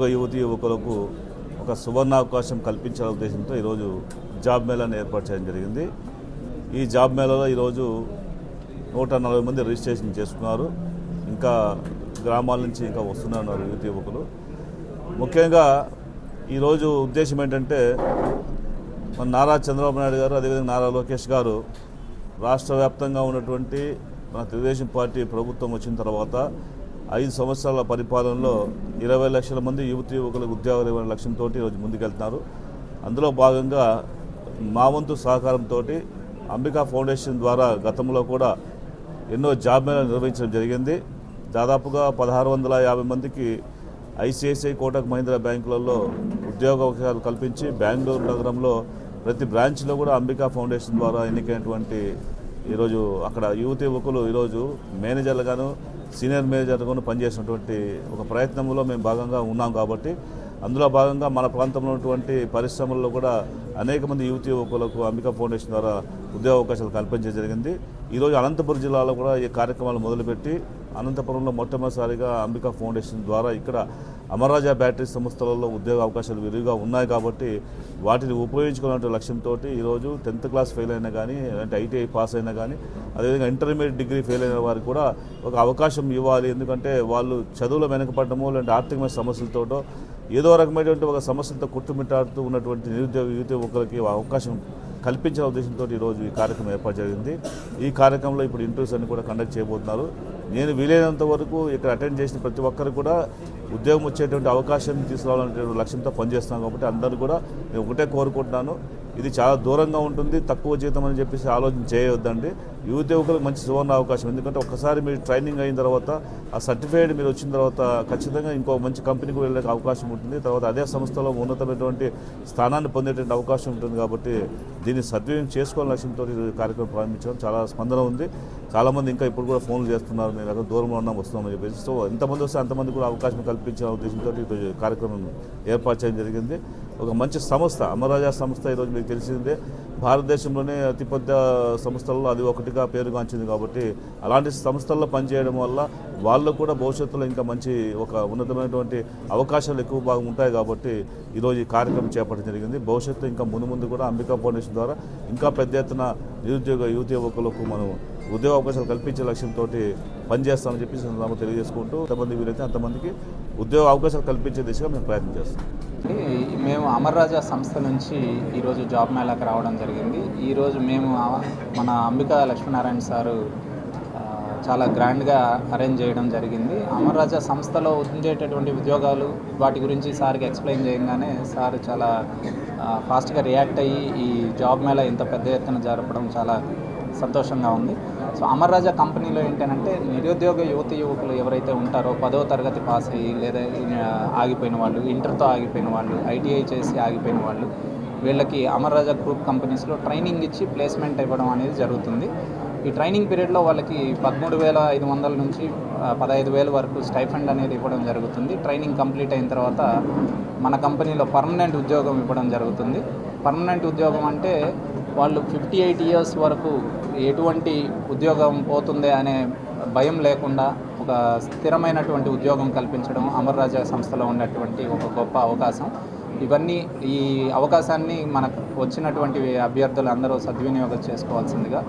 నిరుద్యోగ యువతి యువకులకు ఒక సువర్ణావకాశం కల్పించాలనే ఉద్దేశంతో ఈరోజు జాబ్ మేళాను ఏర్పాటు చేయడం జరిగింది. ఈ జాబ్ మేళాలో ఈరోజు నూట నలభై మంది రిజిస్ట్రేషన్ చేసుకున్నారు. ఇంకా గ్రామాల నుంచి ఇంకా వస్తున్నారు యువతి యువకులు. ముఖ్యంగా ఈరోజు ఉద్దేశం ఏంటంటే మన నారా చంద్రబాబు నాయుడు గారు అదేవిధంగా నారా లోకేష్ గారు రాష్ట్ర వ్యాప్తంగా ఉన్నటువంటి మన తెలుగుదేశం పార్టీ ప్రభుత్వం వచ్చిన తర్వాత ఐదు సంవత్సరాల పరిపాలనలో ఇరవై లక్షల మంది యువతి యువకులకు ఉద్యోగాలు ఇవ్వని లక్ష్యంతో ఈరోజు ముందుకెళ్తున్నారు. అందులో భాగంగా మా వంతు సహకారంతో అంబికా ఫౌండేషన్ ద్వారా గతంలో కూడా ఎన్నో జాబ్ మేళాలు నిర్వహించడం జరిగింది. దాదాపుగా పదహారు వందల యాభై మందికి ఐసిఐసిఐ కోటక్ మహీంద్రా బ్యాంకులలో ఉద్యోగ అవకాశాలు కల్పించి బెంగళూరు నగరంలో ప్రతి బ్రాంచ్లో కూడా అంబికా ఫౌండేషన్ ద్వారా ఎన్నికైనటువంటి ఈరోజు అక్కడ యువతి యువకులు ఈరోజు మేనేజర్లుగాను సీనియర్ మేనేజర్లుగాను పనిచేసినటువంటి ఒక ప్రయత్నంలో మేము భాగంగా ఉన్నాం కాబట్టి అందులో భాగంగా మన ప్రాంతంలో ఉన్నటువంటి పరిశ్రమల్లో కూడా అనేక మంది యువతి యువకులకు అంబికా ఫౌండేషన్ ద్వారా ఉద్యోగ అవకాశాలు కల్పించడం జరిగింది. ఈరోజు అనంతపురం జిల్లాలో కూడా ఈ కార్యక్రమాలు మొదలుపెట్టి అనంతపురంలో మొట్టమొదటిసారిగా అంబికా ఫౌండేషన్ ద్వారా ఇక్కడ అమరాజా బ్యాటరీ సంస్థలలో ఉద్యోగ అవకాశాలు విరివిగా ఉన్నాయి కాబట్టి వాటిని ఉపయోగించుకునే లక్ష్యంతో ఈరోజు టెన్త్ క్లాస్ ఫెయిల్ అయినా కానీ అంటే ఐటీఐ పాస్ అయినా కానీ అదేవిధంగా ఇంటర్మీడియట్ డిగ్రీ ఫెయిల్ అయిన వారికి కూడా ఒక అవకాశం ఇవ్వాలి. ఎందుకంటే వాళ్ళు చదువులో వెనకపడటమో లేదంటే ఆర్థికమైన సమస్యలతోటో ఏదో రకమైనటువంటి ఒక సమస్యలతో కుట్టుమిట్టాడుతూ ఉన్నటువంటి నిరుద్యోగ యువత ఒకరికి అవకాశం కల్పించిన ఉద్దేశంతో ఈరోజు ఈ కార్యక్రమం ఏర్పాటు జరిగింది. ఈ కార్యక్రమంలో ఇప్పుడు ఇంటర్వ్యూస్ అన్ని కూడా కండక్ట్ చేయబోతున్నారు. నేను వీలైనంత వరకు ఇక్కడ అటెండ్ చేసిన ప్రతి ఒక్కరు కూడా ఉద్యోగం వచ్చేటువంటి అవకాశం తీసుకురావాలనే లక్ష్యంతో పనిచేస్తున్నాను కాబట్టి అందరూ కూడా నేను ఒకటే కోరుకుంటున్నాను. ఇది చాలా దూరంగా ఉంటుంది తక్కువ జీతం అని చెప్పేసి ఆలోచన చేయవద్దండి యువత యువకులకు మంచి సువర్ణ అవకాశం. ఎందుకంటే ఒక్కసారి మీరు ట్రైనింగ్ అయిన తర్వాత ఆ సర్టిఫైడ్ మీరు వచ్చిన తర్వాత ఖచ్చితంగా ఇంకో మంచి కంపెనీకి వెళ్ళే అవకాశం ఉంటుంది. తర్వాత అదే సంస్థలో ఉన్నతమైనటువంటి స్థానాన్ని పొందేటువంటి అవకాశం ఉంటుంది కాబట్టి దీన్ని సద్వినియోగం చేసుకోవాలని లక్ష్యంతో కార్యక్రమం ప్రారంభించడం చాలా స్పందన ఉంది. చాలామంది ఇంకా ఇప్పుడు కూడా ఫోన్లు చేస్తున్నారు నేను అక్కడ దూరంలో ఉన్నాం వస్తున్నామని చెప్పేసి. సో ఎంతమంది వస్తే అంతమంది కూడా అవకాశం కల్పించిన ఉద్దేశంతో కార్యక్రమం ఏర్పాటు చేయడం జరిగింది. ఒక మంచి సంస్థ అమరాజా సంస్థ ఈరోజు మీకు తెలిసిందే. భారతదేశంలోనే అతిపెద్ద సంస్థల్లో అది ఒకటిగా పేరుగాంచింది కాబట్టి అలాంటి సంస్థల్లో పనిచేయడం వల్ల వాళ్ళు కూడా భవిష్యత్తులో ఇంకా మంచి ఒక ఉన్నతమైనటువంటి అవకాశాలు ఎక్కువ భాగం ఉంటాయి కాబట్టి ఈరోజు ఈ కార్యక్రమం చేపట్టడం జరిగింది. భవిష్యత్తు ఇంకా ముందు ముందు కూడా అంబికా ఫౌండేషన్ ద్వారా ఇంకా పెద్ద ఎత్తున నిరుద్యోగ యువతి యువకులకు మనం ఉద్యోగ అవకాశాలు కల్పించే లక్ష్యంతో పనిచేస్తామని చెప్పి సందర్భంగా తెలియజేసుకుంటూ ఎంతమంది వీరైతే అంతమందికి ఉద్యోగ అవకాశాలు కల్పించే దిశగా మేము ప్రయత్నం చేస్తాం మేము అమర్రాజా సంస్థ నుంచి ఈరోజు జాబ్ మేళాకి రావడం జరిగింది. ఈరోజు మేము మన అంబికా లక్ష్మీనారాయణ సారు చాలా గ్రాండ్గా అరేంజ్ చేయడం జరిగింది. అమర్రాజా సంస్థలో ఉండేటటువంటి ఉద్యోగాలు వాటి గురించి సార్కి ఎక్స్ప్లెయిన్ చేయగానే సార్ చాలా ఫాస్ట్గా రియాక్ట్ అయ్యి ఈ జాబ్ మేళ ఇంత పెద్ద ఎత్తున జరపడం చాలా సంతోషంగా ఉంది. సో అమర్ రాజా కంపెనీలో ఏంటంటే నిరుద్యోగ యువతి యువకులు ఎవరైతే ఉంటారో పదో తరగతి పాస్ అయ్యి లేదా ఆగిపోయిన వాళ్ళు ఇంటర్తో ఆగిపోయిన వాళ్ళు ఐటీఐ చేసి ఆగిపోయిన వాళ్ళు వీళ్ళకి అమర్ రాజా గ్రూప్ కంపెనీస్లో ట్రైనింగ్ ఇచ్చి ప్లేస్మెంట్ ఇవ్వడం అనేది జరుగుతుంది. ఈ ట్రైనింగ్ పీరియడ్లో వాళ్ళకి పదమూడు వేల ఐదు వందల నుంచి పదహైదు వేల వరకు స్టైఫండ్ అనేది ఇవ్వడం జరుగుతుంది. ట్రైనింగ్ కంప్లీట్ అయిన తర్వాత మన కంపెనీలో పర్మనెంట్ ఉద్యోగం ఇవ్వడం జరుగుతుంది. పర్మనెంట్ ఉద్యోగం అంటే వాళ్ళు ఫిఫ్టీ ఎయిట్ ఇయర్స్ వరకు ఎటువంటి ఉద్యోగం పోతుంది అనే భయం లేకుండా ఒక స్థిరమైనటువంటి ఉద్యోగం కల్పించడం అమర్ సంస్థలో ఉన్నటువంటి ఒక గొప్ప అవకాశం. ఇవన్నీ ఈ అవకాశాన్ని మనకు వచ్చినటువంటి అభ్యర్థులు అందరూ సద్వినియోగం చేసుకోవాల్సిందిగా